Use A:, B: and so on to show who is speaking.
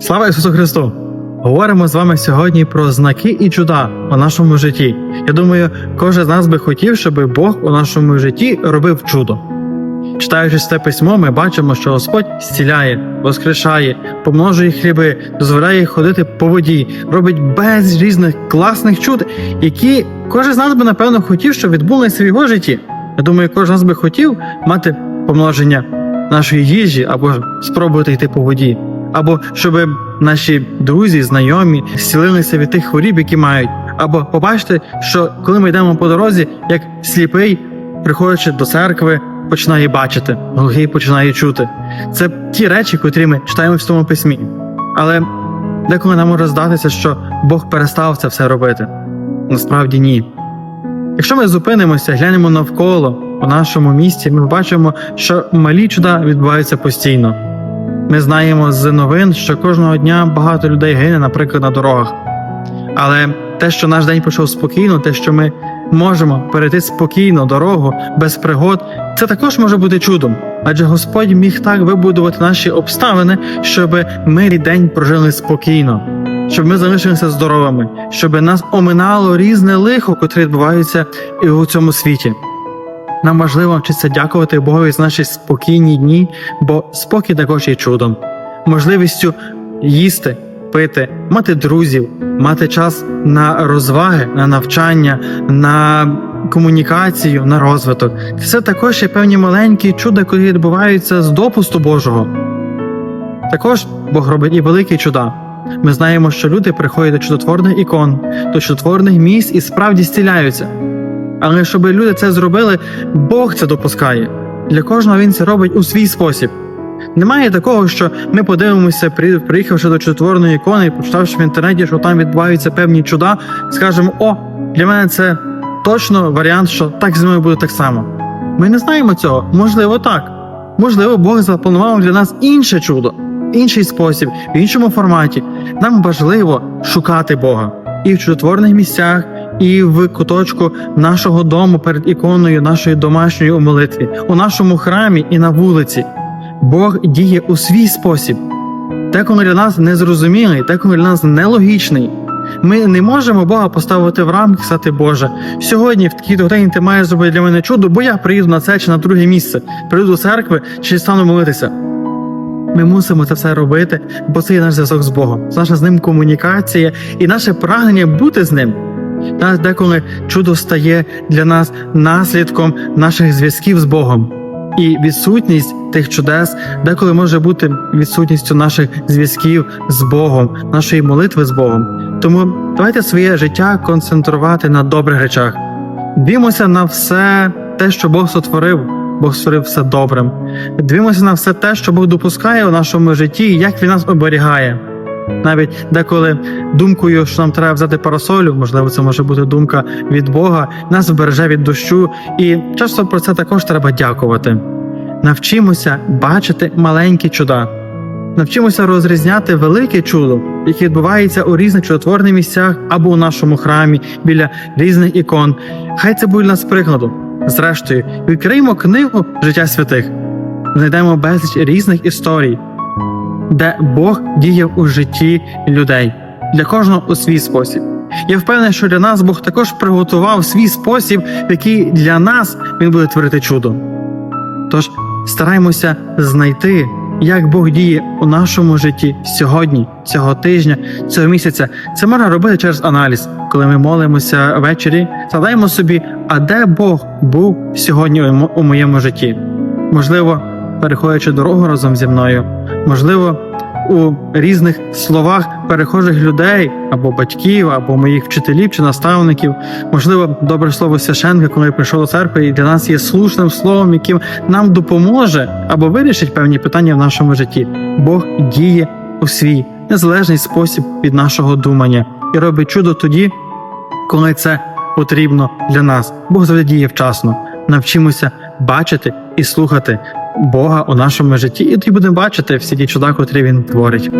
A: Слава Ісусу Христу! Говоримо з вами сьогодні про знаки і чуда у нашому житті. Я думаю, кожен з нас би хотів, щоб Бог у нашому житті робив чудо. Читаючи це письмо, ми бачимо, що Господь зціляє, воскрешає, помножує хліби, дозволяє ходити по воді, робить без різних класних чуд, які кожен з нас би напевно хотів, щоб відбулися в його житті. Я думаю, кожен з нас би хотів мати помноження нашої їжі або спробувати йти по воді, або щоб наші друзі, знайомі зцілилися від тих хворіб, які мають, або побачити, що коли ми йдемо по дорозі, як сліпий, приходячи до церкви, починає бачити, глухий починає чути. Це ті речі, котрі ми читаємо в тому письмі. Але деколи нам може здатися, що Бог перестав це все робити. Насправді ні. Якщо ми зупинимося, глянемо навколо у нашому місті, ми бачимо, що малі чуда відбуваються постійно. Ми знаємо з новин, що кожного дня багато людей гине, наприклад, на дорогах. Але те, що наш день пройшов спокійно, те, що ми можемо перейти спокійно дорогу без пригод, це також може бути чудом. Адже Господь міг так вибудувати наші обставини, щоб ми день прожили спокійно, щоб ми залишилися здоровими, щоб нас оминало різне лихо, котре відбувається і у цьому світі. Нам важливо вчитися дякувати Богові за наші спокійні дні, бо спокій також є чудом, можливістю їсти, пити, мати друзів, мати час на розваги, на навчання, на комунікацію, на розвиток. Це також є певні маленькі чуда, які відбуваються з допусту Божого. Також Бог робить і великі чуда. Ми знаємо, що люди приходять до чудотворних ікон, до чудотворних місць і справді зціляються. Але щоб люди це зробили, Бог це допускає. Для кожного він це робить у свій спосіб. Немає такого, що ми подивимося, приїхавши до чудотворної ікони і почитавши в інтернеті, що там відбуваються певні чуда, скажемо: о, для мене це точно варіант, що так зі мною буде так само. Ми не знаємо цього. Можливо, так. Можливо, Бог запланував для нас інше чудо, інший спосіб, в іншому форматі. Нам важливо шукати Бога і в чудотворних місцях, і в куточку нашого дому перед іконою нашої домашньої у молитві, у нашому храмі і на вулиці. Бог діє у свій спосіб. Деколи для нас незрозумілий, деколи для нас нелогічний. Ми не можемо Бога поставити в рамки, сказати, Боже, сьогодні в такій годині ти маєш зробити для мене чудо, бо я приїду на це чи на друге місце, прийду до церкви чи стану молитися. Ми мусимо це все робити, бо це є наш зв'язок з Богом, це наша з ним комунікація і наше прагнення бути з ним. Та деколи чудо стає для нас наслідком наших зв'язків з Богом. І відсутність тих чудес деколи може бути відсутністю наших зв'язків з Богом, нашої молитви з Богом. Тому давайте своє життя концентрувати на добрих речах. Дивімося на все те, що Бог сотворив. Бог створив все добрим. Дивимося на все те, що Бог допускає у нашому житті, і як він нас оберігає. Навіть деколи думкою, що нам треба взяти парасолю, можливо, це може бути думка від Бога, нас вбереже від дощу, і часто про це також треба дякувати. Навчимося бачити маленькі чуда, навчимося розрізняти велике чудо, яке відбувається у різних чудотворних місцях або у нашому храмі біля різних ікон. Хай це буде нас прикладом. Зрештою, відкриємо книгу життя святих, знайдемо безліч різних історій, де Бог діяв у житті людей для кожного у свій спосіб. Я впевнений, що для нас Бог також приготував свій спосіб, який для нас він буде творити чудо. Тож стараймося знайти, як Бог діє у нашому житті сьогодні, цього тижня, цього місяця. Це можна робити через аналіз, коли ми молимося ввечері. Згадаємо собі, а де Бог був сьогодні у моєму житті? Можливо, переходячи дорогу разом зі мною, можливо, у різних словах перехожих людей або батьків, або моїх вчителів чи наставників, можливо, добре слово священника, коли я прийшов до церкви, і для нас є слушним словом, яким нам допоможе або вирішить певні питання в нашому житті. Бог діє у свій незалежний спосіб від нашого думання і робить чудо тоді, коли це потрібно для нас. Бог завжди діє вчасно. Навчимося бачити і слухати Бога у нашому житті, і тоді будемо бачити всі ті чуда, котрі він творить.